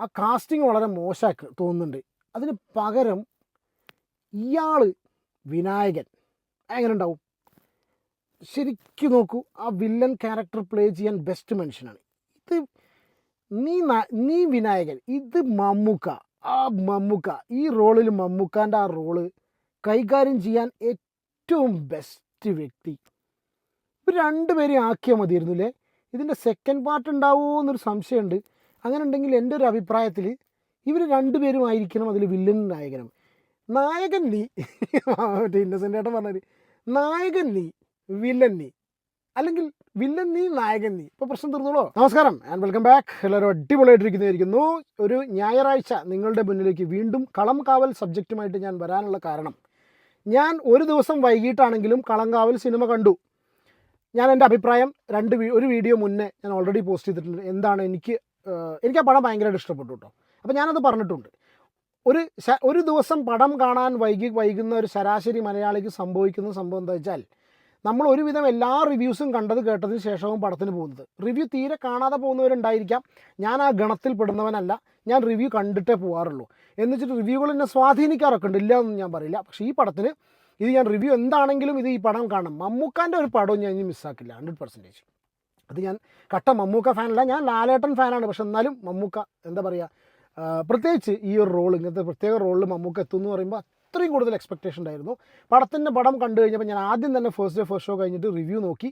ആ കാസ്റ്റിംഗ് വളരെ മോശമാക്കി തോന്നുന്നുണ്ട്. അതിന് പകരം ഇയാൾ വിനായകൻ. എങ്ങനെ ഉണ്ടാവും ശരിക്കും നോക്കൂ ആ വില്ലൻ ക്യാരക്ടർ പ്ലേ ചെയ്യാൻ ബെസ്റ്റ് മനുഷ്യനാണ്. ഇത് നീ നീ വിനായകൻ ഇത് മമ്മൂക്ക. ആ മമ്മൂക്ക ഈ റോളിൽ മമ്മൂക്കാന്റെ ആ റോൾ കൈകാര്യം ചെയ്യാൻ ഏറ്റവും ബെസ്റ്റ് വ്യക്തി. ഇവർ രണ്ടുപേരെയും ആക്കിയാൽ മതിയായിരുന്നു അല്ലേ ഇതിന്റെ സെക്കൻഡ് പാർട്ട് ഉണ്ടാവുമോ എന്നൊരു സംശയമുണ്ട്. അങ്ങനെ ഉണ്ടെങ്കിൽ എന്റെ ഒരു അഭിപ്രായത്തിൽ ഇവർ രണ്ടുപേരും ആയിരിക്കണം അതിൽ വില്ലൻ നായകനും. നായകൻ നീ. മറ്റേ ഇന്നസെന്റ് ഏട്ടൻ പറഞ്ഞത്. നായകൻ നീ വില്ലൻ നീ. അല്ലെങ്കിൽ വില്ലൻ നീ നായകൻ നീ. ഇപ്പോൾ പ്രശ്നം തീർന്നോളൂ. നമസ്കാരം ആൻഡ് വെൽക്കം ബാക്ക് എല്ലാവരും അടിപൊളിയായിട്ടിരിക്കുന്നതായിരിക്കുന്നു. ഒരു ഞായറാഴ്ച നിങ്ങളുടെ മുന്നിലേക്ക് വീണ്ടും കളം കാവൽ സബ്ജക്റ്റുമായിട്ട് ഞാൻ വരാനുള്ള കാരണം. ഞാൻ ഒരു ദിവസം വൈകിട്ടാണെങ്കിലും കളം കാവൽ സിനിമ കണ്ടു. ഞാൻ എന്റെ അഭിപ്രായം രണ്ട് ഒരു വീഡിയോ മുന്നേ ഞാൻ ഓൾറെഡി പോസ്റ്റ് ചെയ്തിട്ടുണ്ട്. എന്താണ് എനിക്ക് എനിക്ക് ആ പടം ഭയങ്കരമായിട്ട് ഇഷ്ടപ്പെട്ടു കേട്ടോ. അപ്പോൾ ഞാനത് പറഞ്ഞിട്ടുണ്ട്. ഒരു ഒരു ദിവസം പടം കാണാൻ വൈകി വൈകുന്ന ഒരു ശരാശരി മലയാളിക്ക് സംഭവിക്കുന്ന സംഭവം എന്താ വെച്ചാൽ നമ്മൾ ഒരുവിധം എല്ലാ റിവ്യൂസും കണ്ടത് കേട്ടതിന് ശേഷവും പടത്തിന് പോകുന്നത്. റിവ്യൂ തീരെ കാണാതെ പോകുന്നവരുണ്ടായിരിക്കാം. ഞാൻ ആ ഗണത്തിൽ പെടുന്നവനല്ല. ഞാൻ റിവ്യൂ കണ്ടിട്ടേ പോകാറുള്ളൂ എന്ന് വെച്ചിട്ട് റിവ്യൂകൾ എന്നെ സ്വാധീനിക്കാറൊക്കെ ഉണ്ട്. ഇല്ല എന്നൊന്നും ഞാൻ പറയില്ല. പക്ഷേ ഈ പടത്തിന് ഇത് ഞാൻ റിവ്യൂ എന്താണെങ്കിലും ഇത് ഈ പടം കാണും മമ്മൂക്കാന്റെ ഒരു പടവും ഞാൻ ഇനി മിസ്സാക്കില്ല ഹൺഡ്രഡ് പെർസെന്റേജ് അത് ഞാൻ കട്ട മമ്മൂക്ക ഫാനല്ല ഞാൻ ലാലേട്ടൻ ഫാനാണ്. പക്ഷെ എന്നാലും മമ്മൂക്ക എന്താ പറയുക പ്രത്യേകിച്ച് ഈ ഒരു റോൾ ഇങ്ങനത്തെ പ്രത്യേക റോളിൽ മമ്മൂക്ക എത്തും എന്ന് പറയുമ്പോൾ അത്രയും കൂടുതൽ എക്സ്പെക്റ്റേഷൻ ഉണ്ടായിരുന്നു. പടത്തിന്റെ പടം കണ്ടു കഴിഞ്ഞപ്പോൾ ഞാൻ ആദ്യം തന്നെ ഫസ്റ്റ് ഡേ ഫസ്റ്റ് ഷോ കഴിഞ്ഞിട്ട് റിവ്യൂ നോക്കി.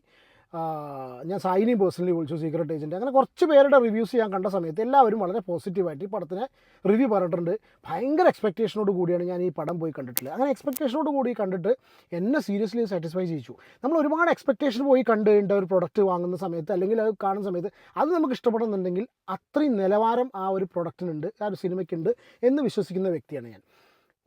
ഞാൻ സായിനി പേഴ്സണലി വിളിച്ചു സീക്രട്ട് ഏജന്റ് അങ്ങനെ കുറച്ച് പേരുടെ റിവ്യൂസ് ഞാൻ കണ്ട സമയത്ത് എല്ലാവരും വളരെ പോസിറ്റീവായിട്ട് ഈ പടത്തിനെ റിവ്യൂ പറഞ്ഞിട്ടുണ്ട്. ഭയങ്കര എക്സ്പെക്റ്റേഷനോട് കൂടിയാണ് ഞാൻ ഈ പടം പോയി കണ്ടിട്ടുള്ളത്. അങ്ങനെ എക്സ്പെക്റ്റേഷനോട് കൂടി കണ്ടിട്ട് എന്നെ സീരിയസ്ലി സാറ്റിസ്ഫൈ ചെയ്യിച്ചു. നമ്മൾ ഒരുപാട് എക്സ്പെക്റ്റേഷൻ പോയി കണ്ടു ഒരു പ്രൊഡക്റ്റ് വാങ്ങുന്ന സമയത്ത് അല്ലെങ്കിൽ അത് കാണുന്ന സമയത്ത് അത് നമുക്ക് ഇഷ്ടപ്പെടുന്നുണ്ടെങ്കിൽ അത്രയും നിലവാരം ആ ഒരു പ്രൊഡക്റ്റിനുണ്ട് ആ ഒരു സിനിമയ്ക്കുണ്ട് എന്ന് വിശ്വസിക്കുന്ന വ്യക്തിയാണ് ഞാൻ.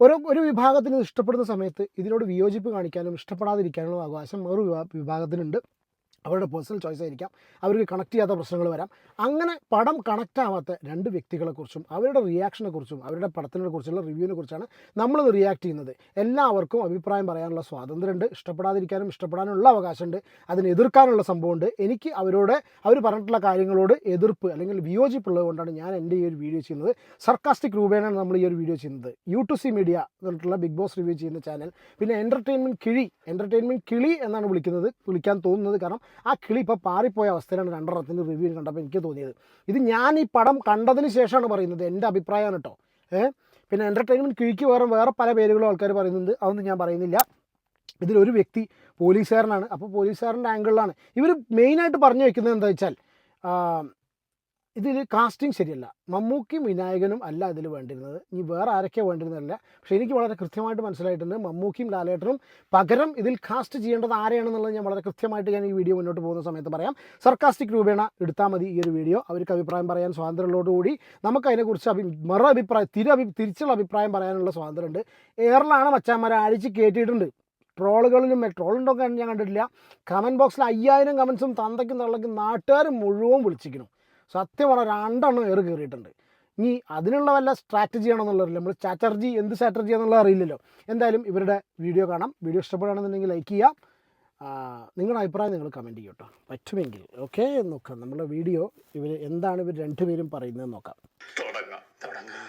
ഓരോ ഒരു വിഭാഗത്തിന് ഇഷ്ടപ്പെടുന്ന സമയത്ത് ഇതിനോട് വിയോജിപ്പ് കാണിക്കാനും ഇഷ്ടപ്പെടാതിരിക്കാനുള്ള അവകാശം വേറൊരു വിഭാ- വിഭാഗത്തിനുണ്ട്. അവരുടെ പേഴ്സണൽ ചോയ്സ് ആയിരിക്കാം. അവർക്ക് കണക്ട് ചെയ്യാത്ത പ്രശ്നങ്ങൾ വരാം. അങ്ങനെ പടം കണക്ട് ആവാത്ത രണ്ട് വ്യക്തികളെക്കുറിച്ചും അവരുടെ റിയാക്ഷനെ കുറിച്ചും അവരുടെ പടത്തിനെ കുറിച്ചുള്ള റിവ്യൂവിനെ കുറിച്ചാണ് നമ്മൾ റിയാക്ട് ചെയ്യുന്നത്. എല്ലാവർക്കും അഭിപ്രായം പറയാനുള്ള സ്വാതന്ത്ര്യമുണ്ട്. ഇഷ്ടപ്പെടാതിരിക്കാനും ഇഷ്ടപ്പെടാനുള്ള അവകാശമുണ്ട്. അതിനെ എതിർക്കാനുള്ള സംഭവമുണ്ട്. എനിക്ക് അവരോട് അവർ പറഞ്ഞിട്ടുള്ള കാര്യങ്ങളോട് എതിർപ്പ് അല്ലെങ്കിൽ വിയോജിപ്പുള്ളത് കൊണ്ടാണ് ഞാൻ എന്റെ ഈ ഒരു വീഡിയോ ചെയ്യുന്നത്. സർക്കാസ്റ്റിക് രൂപേണാണ് നമ്മൾ ഈ ഒരു വീഡിയോ ചെയ്യുന്നത്. യു ടു സി മീഡിയ എന്നിട്ടുള്ള ബിഗ് ബോസ് റിവ്യൂ ചെയ്യുന്ന ചാനൽ പിന്നെ എന്റർടൈൻമെന്റ് കിഴി എന്റർടൈൻമെന്റ് കിളി എന്നാണ് വിളിക്കുന്നത്. വിളിക്കാൻ തോന്നുന്നത് കാരണം ആ കിളി ഇപ്പോൾ പാറിപ്പോയ അവസ്ഥയിലാണ് രണ്ടെണ്ണത്തിന്റെ റിവ്യൂ കണ്ടപ്പോൾ എനിക്ക് തോന്നിയത്. ഇത് ഞാൻ ഈ പടം കണ്ടതിന് ശേഷമാണ് പറയുന്നത് എന്റെ അഭിപ്രായമാണ് കേട്ടോ. ഏഹ് പിന്നെ എന്റർടൈൻമെന്റ് കിഴിക്ക് വേറെ വേറെ പല പേരുകളും ആൾക്കാർ പറയുന്നുണ്ട്. അതൊന്നും ഞാൻ പറയുന്നില്ല. ഇതിലൊരു വ്യക്തി പോലീസുകാരനാണ്. അപ്പോൾ പോലീസുകാരന്റെ ആംഗിളിലാണ് ഇവർ മെയിനായിട്ട് പറഞ്ഞു വയ്ക്കുന്നത് എന്താ വെച്ചാൽ ഇതിൽ കാസ്റ്റിംഗ് ശരിയല്ല. മമ്മൂക്കിയും വിനായകനും അല്ല ഇതിൽ വേണ്ടിരുന്നത്. ഇനി വേറെ ആരൊക്കെ വേണ്ടിയിരുന്നതല്ല പക്ഷേ എനിക്ക് വളരെ കൃത്യമായിട്ട് മനസ്സിലായിട്ടുണ്ട് മമ്മൂക്കിയും ലാലേട്ടനും പകരം ഇതിൽ കാസ്റ്റ് ചെയ്യേണ്ടത് ആരെയാണെന്നുള്ളത് ഞാൻ വളരെ കൃത്യമായിട്ട് ഞാൻ ഈ വീഡിയോ മുന്നോട്ട് പോകുന്ന സമയത്ത് പറയാം. സർക്കാസ്റ്റിക് രൂപേണ എടുത്താൽ മതി ഈ ഒരു വീഡിയോ അവർക്ക് അഭിപ്രായം പറയാൻ സ്വാതന്ത്ര്യമുള്ളതോടുകൂടി നമുക്ക് അതിനെക്കുറിച്ച് അഭി മറ അഭിപ്രായം തിര അഭി തിരിച്ചുള്ള അഭിപ്രായം പറയാനുള്ള സ്വാതന്ത്ര്യമുണ്ട്. എയറിലാണ് മച്ചാന്മാരെ അഴിച്ച് കയറ്റിയിട്ടുണ്ട് ട്രോളുകളിലും ട്രോളുണ്ടൊക്കെ ഞാൻ കണ്ടിട്ടില്ല. കമന്റ് ബോക്സിൽ അയ്യായിരം കമൻസും തന്തയ്ക്കും തള്ളയ്ക്കും നാട്ടുകാർ മുഴുവൻ വിളിച്ചിരിക്കണം സത്യം പറഞ്ഞാൽ രണ്ടെണ്ണം ഏറ് കയറിയിട്ടുണ്ട് ഇനി അതിനുള്ള വല്ല സ്ട്രാറ്റജി ആണെന്നുള്ളതല്ല നമ്മൾ സ്ട്രാറ്റർജി എന്ത് സ്ട്രാറ്റജി എന്നുള്ളത് അറിയില്ലല്ലോ. എന്തായാലും ഇവരുടെ വീഡിയോ കാണാം. വീഡിയോ ഇഷ്ടപ്പെടുകയാണെന്നുണ്ടെങ്കിൽ ലൈക്ക് ചെയ്യാം നിങ്ങളുടെ അഭിപ്രായം നിങ്ങൾ കമന്റ് ചെയ്യും കേട്ടോ. പറ്റുമെങ്കിൽ ഓക്കെ നോക്കാം. നമ്മുടെ വീഡിയോ ഇവർ എന്താണ് ഇവർ രണ്ടുപേരും പറയുന്നത് നോക്കാം. തുടങ്ങാം. തുടങ്ങാം.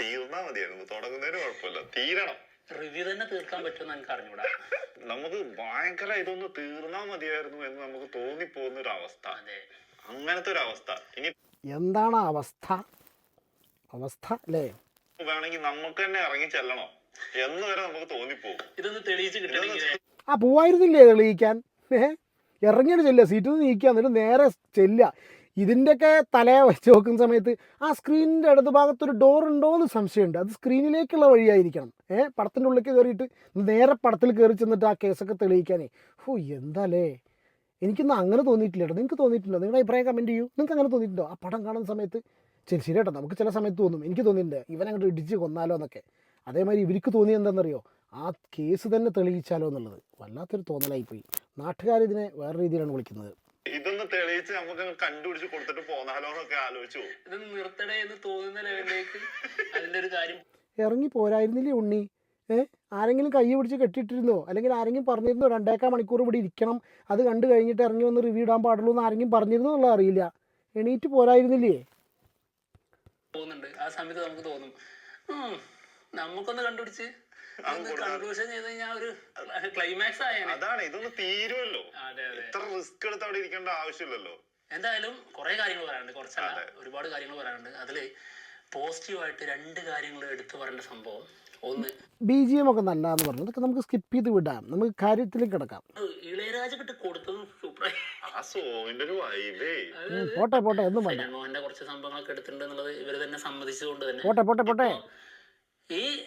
തീർന്നാ മതിയായിരുന്നു. തുടങ്ങുന്നതിന് കുഴപ്പമില്ല. തീരണം. റിവ്യൂ തന്നെ തീർക്കാൻ പറ്റുമെന്ന് എനിക്ക് അറിഞ്ഞൂടാ. നമുക്ക് ഭയങ്കര ഇതൊന്ന് തീർന്നാ മതിയായിരുന്നു എന്ന് നമുക്ക് തോന്നിപ്പോകുന്ന ഒരു അവസ്ഥ. അതെ. അങ്ങനത്തെ ഒരു അവസ്ഥ ഇനി എന്താണ് അവസ്ഥ? അവസ്ഥ അല്ലേ? വേണമെങ്കിൽ നമുക്ക് തന്നെ ഇറങ്ങി ചെല്ലണം. എന്ന് വരെ നമുക്ക് തോന്നിപ്പോകും. ഇതൊന്ന് തെളിയിച്ച് കിട്ടണമെങ്കിൽ ആ പോവായിരുന്നില്ലേ തെളിയിക്കാൻ? ഏ? ഇറങ്ങിയിട്ട് ചെല്ലുക. സീറ്റിൽ നിന്ന് നീക്കുക. എന്നിട്ട് നേരെ ചെല്ലുക. ഇതിന്റെയൊക്കെ തല വെച്ച് നോക്കുന്ന സമയത്ത് ആ സ്ക്രീനിന്റെ ഭാഗത്ത് ഭാഗത്തൊരു ഡോർ ഉണ്ടോ എന്ന് സംശയമുണ്ട്. അത് സ്ക്രീനിലേക്കുള്ള വഴിയായിരിക്കണം. ഏഹ് പടത്തിന്റെ ഉള്ളിലേക്ക് കയറിയിട്ട് നേരെ പടത്തിൽ കയറി ചെന്നിട്ട് ആ കേസൊക്കെ തെളിയിക്കാനേ. ഓ എന്താലേ എനിക്കൊന്നും അങ്ങനെ തോന്നിയിട്ടില്ല കേട്ടോ നിങ്ങൾക്ക് തോന്നിയിട്ടുണ്ടോ? നിങ്ങളുടെ അഭിപ്രായം കമന്റ് ചെയ്യൂ. നിങ്ങൾക്ക് അങ്ങനെ തോന്നിയിട്ടുണ്ടോ? ആ പടം കാണുന്ന സമയത്ത് ശരി ശരി കേട്ടോ നമുക്ക് ചില സമയത്ത് തോന്നും. എനിക്ക് തോന്നിയിട്ടുണ്ട് ഇവൻ അങ്ങോട്ട് ഇടിച്ച് കൊന്നാലോ എന്നൊക്കെ. അതേമാതിരി ഇവർക്ക് തോന്നി എന്താണെന്നറിയോ ആ കേസ് തന്നെ തെളിയിച്ചാലോ എന്നുള്ളത്. വല്ലാത്തൊരു തോന്നലായിപ്പോയി. നാട്ടുകാരിതിനെ വേറെ രീതിയിലാണ് വിളിക്കുന്നത്. ഇതൊന്ന് തെളിയിച്ച് നമുക്ക് കണ്ടുപിടിച്ച് കൊടുത്തിട്ട് പോന്നാലോ എന്നൊക്കെ ആലോചിച്ചു ഇത് ഇതൊന്ന് നിർത്തടേ എന്ന് തോന്നുന്ന ലെവലിലേക്ക് അതിന്റെ ഒരു കാര്യം ഇറങ്ങി പോരായിരുന്നില്ലേ ഉണ്ണി? ആരെങ്കിലും കൈ പിടിച്ച് കെട്ടിയിട്ടിരുന്നോ? അല്ലെങ്കിൽ ആരെങ്കിലും പറഞ്ഞിരുന്നോ? രണ്ടേക്കാ മണിക്കൂർ ഇവിടെ ഇരിക്കണം. അത് കണ്ടു കഴിഞ്ഞിട്ട് ഇറങ്ങി വന്ന് റിവ്യൂ ഇടാൻ പാടുള്ളൂ എന്ന് ആരെങ്കിലും പറഞ്ഞിരുന്നോ എന്നുള്ളത് അറിയില്ല. എണീറ്റ് പോരായിരുന്നില്ലേ? തോന്നുന്നുണ്ട് ആ സമയത്ത് നമുക്ക് തോന്നും നമുക്കൊന്ന് കണ്ടുപിടിച്ച് കൺക്ലൂഷൻ ചെയ്ത് കഴിഞ്ഞാൽ ഒരു ക്ലൈമാക്സ് ആയേനെ. അതാണ്. ഇതൊന്ന് തീരുമല്ലോ അതെ അതെ. ഇത്ര റിസ്ക് എടുത്ത് അവിടെ ഇരിക്കേണ്ട ആവശ്യമില്ലല്ലോ. എന്തായാലും കുറെ കാര്യങ്ങൾ പറയാനുണ്ട്. കുറച്ചല്ല ഒരുപാട് കാര്യങ്ങൾ പറയാനുണ്ട്. അതിൽ പോസിറ്റീവായിട്ട് രണ്ട് കാര്യങ്ങൾ എടുത്തു പറയേണ്ട സംഭവം ഒന്ന്. ബി ജി എം ഒക്കെ നല്ലതെന്ന് പറഞ്ഞു. അതൊക്കെ നമുക്ക് സ്കിപ്പ് ചെയ്ത് വിടാം. നമുക്ക് കാര്യത്തിലേക്ക് കിടക്കാം. ഇളയരാജ കിട്ട് കൊടുത്തതും സൂപ്പർ ആ സോങ്ങിന്റെ ഒരു വൈബേ പോട്ടെ പോട്ടെ ഒന്നും വേണ്ട. മോഹന്റെ കുറച്ച് സംഭവങ്ങളൊക്കെ എടുത്തിട്ടുണ്ട് എന്നുള്ളത് ഇവർ തന്നെ സമ്മതിച്ചുകൊണ്ട് തന്നെ. പോട്ടെ പോട്ടെ പോട്ടെ. ഈ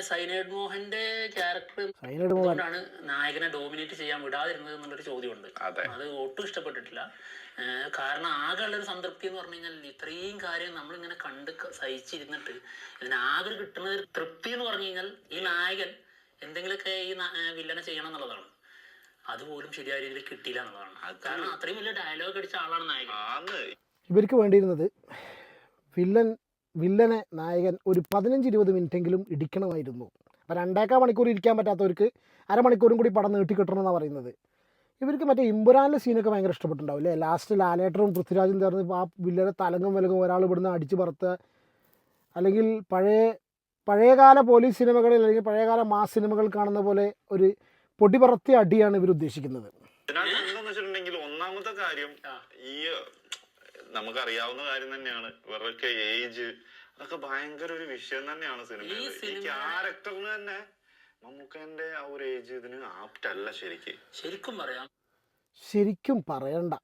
സൈനൈഡ് മോഹന്റെ ക്യാരക്ടർ സൈനഡ് മോഹൻ. അതുകൊണ്ടാണ് നായകനെ ഡോമിനേറ്റ് ചെയ്യാൻ വിടാതിരുന്നത് എന്നുള്ളൊരു ചോദ്യമുണ്ട്. അത്. ഒട്ടും ഇഷ്ടപ്പെട്ടിട്ടില്ല. കാരണം ആകെ ഉള്ളൊരു സംതൃപ്തി എന്ന് പറഞ്ഞു കഴിഞ്ഞാൽ ഇത്രയും കാര്യം നമ്മളിങ്ങനെ കണ്ട് സഹിച്ചിരുന്നിട്ട് ഇതിന് ആകെ ഒരു കിട്ടുന്ന ഒരു തൃപ്തി എന്ന് പറഞ്ഞു കഴിഞ്ഞാൽ ഈ നായകൻ എന്തെങ്കിലുമൊക്കെ ഈ വില്ലനെ ചെയ്യണം എന്നുള്ളതാണ്. അതുപോലും ശരിയായ രീതിയിൽ കിട്ടിയില്ല എന്നുള്ളതാണ്. കാരണം അത്രയും വലിയ ഡയലോഗ് അടിച്ച ആളാണ് നായകൻ. ഇവർക്ക് വേണ്ടിയിരുന്നത് വില്ലൻ വില്ലനെ നായകൻ ഒരു പതിനഞ്ച് ഇരുപത് മിനിറ്റെങ്കിലും ഇടിക്കണമായിരുന്നു. അപ്പോൾ രണ്ടേക്കാ മണിക്കൂർ ഇരിക്കാൻ പറ്റാത്തവർക്ക് അരമണിക്കൂറും കൂടി പടം നീട്ടി കിട്ടണമെന്നാണ് പറയുന്നത്. ഇവർക്ക് മറ്റേ ഇമ്പുരാനിലെ സീനൊക്കെ ഭയങ്കര ഇഷ്ടപ്പെട്ടിട്ടുണ്ടാവും അല്ലേ? ലാസ്റ്റ് ആലേട്ടറും പൃഥ്വിരാജും ചേർന്ന് ആ വില്ലനെ തലങ്ങും വിലങ്ങും ഒരാൾ ഇവിടുന്ന് അടിച്ച് പറത്തുക അല്ലെങ്കിൽ പഴയ പഴയകാല പോലീസ് സിനിമകളിൽ അല്ലെങ്കിൽ പഴയകാല മാസ് സിനിമകൾ കാണുന്ന പോലെ ഒരു പൊടിപറത്തിയ അടിയാണ് ഇവർ ഉദ്ദേശിക്കുന്നത്. ഒന്നാമത്തെ കാര്യം. ഈ നമുക്കറിയാവുന്ന കാര്യം തന്നെയാണ്. ഇവരുടെ ഏജ് അതൊക്കെ ഭയങ്കര ഒരു വിഷയം തന്നെയാണ് സിനിമയിൽ ഈ സിനിമ- ക്യാരക്ടറിന് തന്നെ മമ്മൂക്കന്റെ ആ ഒരു ഏജ് ഇതിന് ആപ്റ്റ് അല്ല ശരിക്ക്. ശരിക്കും പറയാം. ശരിക്കും പറയണ്ട.